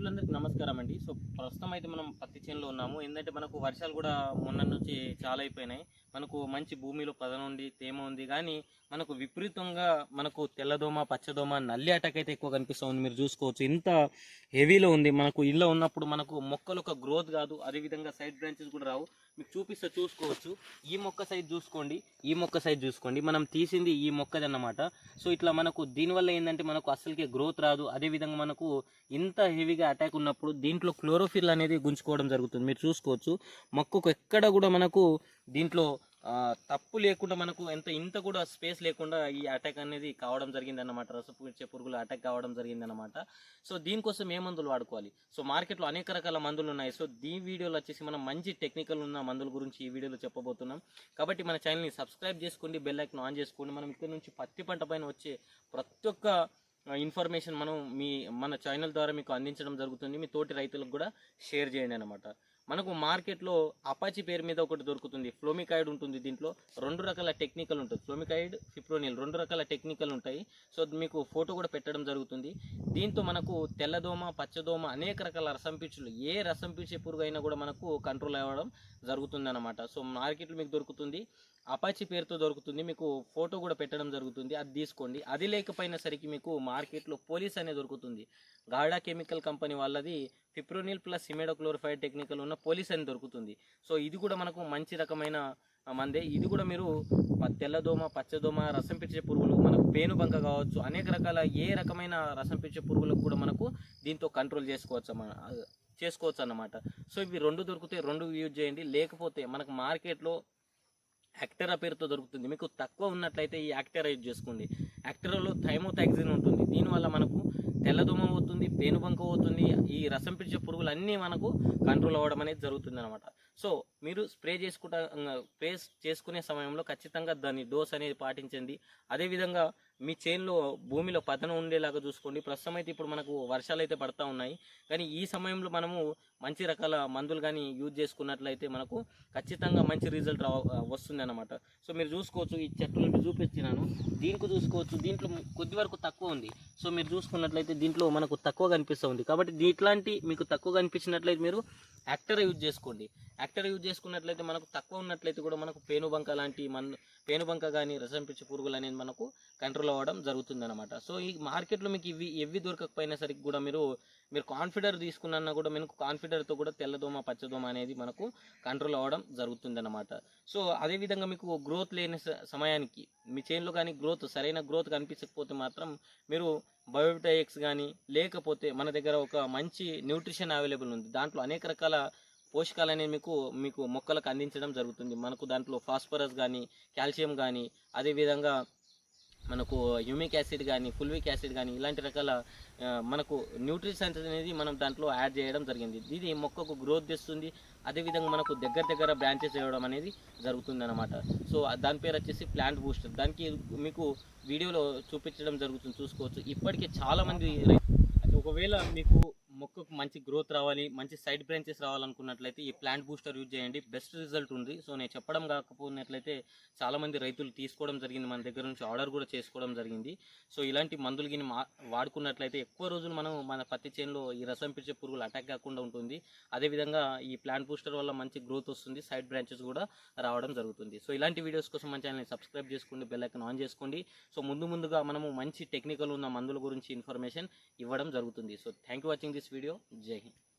రైతులందరికీ నమస్కారం అండి. సో ప్రస్తుతం అయితే మనం పత్తి చేనులో ఉన్నాము. ఏంటంటే మనకు వర్షాలు కూడా మొన్న నుంచి చాలా అయిపోయినాయి. మనకు మంచి భూమిలో పదన ఉంది తేమ ఉంది. కానీ మనకు విపరీతంగా మనకు తెల్లదోమ పచ్చదోమ నల్లి అటాక్ అయితే ఎక్కువ కనిపిస్తుంది. మీరు చూసుకోవచ్చు. ఇంత హెవీలో ఉంది. మనకు ఇల్లు ఉన్నప్పుడు మనకు మొక్కలు ఒక గ్రోత్ కాదు. అదేవిధంగా సైడ్ బ్రాంచెస్ కూడా రావు. మీకు చూపిస్తే చూసుకోవచ్చు. ఈ మొక్క సైజ్ చూసుకోండి ఈ మొక్క సైజ్ చూసుకోండి. మనం తీసింది ఈ మొక్కది అన్నమాట. సో ఇట్లా మనకు దీనివల్ల ఏంటంటే మనకు అసలుకే గ్రోత్ రాదు. అదేవిధంగా మనకు ఇంత హెవీగా అటాక్ ఉన్నప్పుడు దీంట్లో క్లోరోఫిల్ అనేది గుంజుకోవడం జరుగుతుంది. మీరు చూసుకోవచ్చు. మొక్కకు ఎక్కడ కూడా మనకు దీంట్లో తప్పు లేకుండా మనకు ఎంత ఇంత కూడా స్పేస్ లేకుండా ఈ అటాక్ అనేది కావడం జరిగింది అన్నమాట పూర్చే పురుగులు అటాక్ కావడం జరిగింది అనమాట సో దీనికోసం ఏ మందులు వాడుకోవాలి? సో మార్కెట్లో అనేక రకాల మందులు ఉన్నాయి. సో దీ వీడియోలో వచ్చేసి మనం మంచి టెక్నికల్ ఉన్న మందుల గురించి ఈ వీడియోలో చెప్పబోతున్నాం. కాబట్టి మన ఛానల్ని సబ్స్క్రైబ్ చేసుకోండి బెల్ ఆన్ చేసుకోండి. మనం ఇక్కడ నుంచి పత్తి పంట పైన వచ్చే ప్రతి ఒక్క ఇన్ఫర్మేషన్ మనం మీ మన ఛానల్ ద్వారా మీకు అందించడం జరుగుతుంది. మీ తోటి రైతులకు కూడా షేర్ చేయండి అనమాట మనకు మార్కెట్లో అపాచి పేరు మీద ఒకటి దొరుకుతుంది. ఫ్లోమికాయిడ్ ఉంటుంది దీంట్లో. రెండు రకాల టెక్నికల్ ఉంటుంది. ఫ్లోమికాయిడ్ ఫిప్రోనిల్ రెండు రకాల టెక్నికల్ ఉంటాయి. సో మీకు ఫోటో కూడా పెట్టడం జరుగుతుంది. దీంతో మనకు తెల్లదోమ పచ్చదోమ అనేక రకాల రసం పీచులు ఏ రసం పీచే పురుగు అయినా కూడా మనకు కంట్రోల్ అవ్వడం జరుగుతుంది అనమాట సో మార్కెట్లో మీకు దొరుకుతుంది. అపాచి పేరుతో దొరుకుతుంది. మీకు ఫోటో కూడా పెట్టడం జరుగుతుంది. అది తీసుకోండి. అది లేకపోయినా సరికి మీకు మార్కెట్లో పోలీస్ అనేది దొరుకుతుంది. గాడా కెమికల్ కంపెనీ వాళ్ళది ఫిప్రోనిల్ ప్లస్ సిమెడోక్లోరిఫైడ్ టెక్నికల్ ఉన్న పోలీస్ అని దొరుకుతుంది. సో ఇది కూడా మనకు మంచి రకమైన మందే. ఇది కూడా మీరు తెల్లదోమ పచ్చదోమ రసం పిచ్చే పురుగులు మనకు పేనుబంక కావచ్చు. అనేక రకాల ఏ రకమైన రసం పిచ్చే పురుగులకు కూడా మనకు దీంతో కంట్రోల్ చేసుకోవచ్చు మన చేసుకోవచ్చు అన్నమాట. సో ఇవి రెండు దొరికితే రెండు యూజ్ చేయండి. లేకపోతే మనకు మార్కెట్లో యాక్టెరా పేరుతో దొరుకుతుంది. మీకు తక్కువ ఉన్నట్లయితే ఈ యాక్టెరా యూజ్ చేసుకోండి. యాక్టెరాలో థైమోథాక్సిన్ ఉంటుంది. దీనివల్ల మనకు తెల్లదోమ అవుతుంది పేనుబంక అవుతుంది ఈ రసం పిలిచే పురుగులు అన్నీ మనకు కంట్రోల్ అవ్వడం అనేది జరుగుతుంది అనమాట సో మీరు స్ప్రే చేసుకుంటా స్ప్రే చేసుకునే సమయంలో ఖచ్చితంగా దాని డోస్ అనేది పాటించండి. అదేవిధంగా మీ చేన్లో భూమిలో పతనం ఉండేలాగా చూసుకోండి. ప్రస్తుతం అయితే ఇప్పుడు మనకు వర్షాలు అయితే పడతా ఉన్నాయి. కానీ ఈ సమయంలో మనము మంచి రకాల మందులు కానీ యూజ్ చేసుకున్నట్లయితే మనకు ఖచ్చితంగా మంచి రిజల్ట్ వస్తుంది అనమాట సో మీరు చూసుకోవచ్చు ఈ చెట్లు చూపించినాను. దీనికి చూసుకోవచ్చు దీంట్లో కొద్ది వరకు తక్కువ ఉంది. సో మీరు చూసుకున్నట్లయితే దీంట్లో మనకు తక్కువ కనిపిస్తుంది కాబట్టి దీ- ఇట్లాంటి మీకు తక్కువ కనిపించినట్లయితే మీరు యాక్టర్ యూజ్ చేసుకోండి. ట్రాక్టర్ యూజ్ చేసుకున్నట్లయితే మనకు తక్కువ ఉన్నట్లయితే కూడా మనకు పేనుబంక లాంటి మన్ పేనుబంక కానీ రసం పిచ్చి పురుగులు అనేది మనకు కంట్రోల్ అవ్వడం జరుగుతుంది అనమాట సో ఈ మార్కెట్లో మీకు ఇవి ఎవి దొరకకపోయినా సరికి కూడా మీరు మీరు కాన్ఫిడర్ తీసుకున్నా కూడా మీకు కాన్ఫిడర్తో కూడా తెల్లదోమ పచ్చదోమ అనేది మనకు కంట్రోల్ అవ్వడం జరుగుతుంది అనమాట సో అదేవిధంగా మీకు గ్రోత్ లేని స- సమయానికి మీ చేనులో కానీ గ్రోత్ సరైన గ్రోత్ కనిపించకపోతే మాత్రం మీరు బయోటైక్స్ కానీ లేకపోతే మన దగ్గర ఒక మంచి న్యూట్రిషన్ అవైలబుల్ ఉంది. దాంట్లో అనేక రకాల పోషకాలు అనేవి మీకు మీకు మొక్కలకు అందించడం జరుగుతుంది. మనకు దాంట్లో ఫాస్ఫరస్ కానీ కాల్షియం కానీ అదేవిధంగా మనకు హ్యూమిక్ యాసిడ్ కానీ ఫుల్విక్ యాసిడ్ కానీ ఇలాంటి రకాల మనకు న్యూట్రిషన్స్ అనేది మనం దాంట్లో యాడ్ చేయడం జరిగింది. ఇది మొక్కకు గ్రోత్ తెస్తుంది. అదేవిధంగా మనకు దగ్గర దగ్గర బ్రాంచెస్ వేయడం అనేది జరుగుతుంది అనమాట సో దాని పేరు వచ్చేసి ప్లాంట్ బూస్టర్. దానికి మీకు వీడియోలో చూపించడం జరుగుతుంది. చూసుకోవచ్చు. ఇప్పటికే చాలామంది ఒకవేళ మీకు మొక్కకు మంచి గ్రోత్ రావాలి మంచి సైడ్ బ్రాంచెస్ రావాలనుకున్నట్లయితే ఈ ప్లాంట్ బూస్టర్ యూజ్ చేయండి. బెస్ట్ రిజల్ట్ ఉంది. సో నేను చెప్పడం కాకపోయినట్లయితే చాలామంది రైతులు తీసుకోవడం జరిగింది. మన దగ్గర నుంచి ఆర్డర్ కూడా చేసుకోవడం జరిగింది. సో ఇలాంటి మందులు గిని మా వాడుకున్నట్లయితే ఎక్కువ రోజులు మనం మన పత్తి చేనులో ఈ రసం పిలిచే పురుగులు అటాక్ కాకుండా ఉంటుంది. అదేవిధంగా ఈ ప్లాంట్ బూస్టర్ వల్ల మంచి గ్రోత్ వస్తుంది. సైడ్ బ్రాంచెస్ కూడా రావడం జరుగుతుంది. సో ఇలాంటి వీడియోస్ కోసం మన ఛానల్ని సబ్స్క్రైబ్ చేసుకోండి. బెల్ ఐకన్ ఆన్ చేసుకోండి. సో ముందు ముందుగా మనము మంచి టెక్నికల్ ఉన్న మందుల గురించి ఇన్ఫర్మేషన్ ఇవ్వడం జరుగుతుంది. So thank you watching this video. जय हिंद।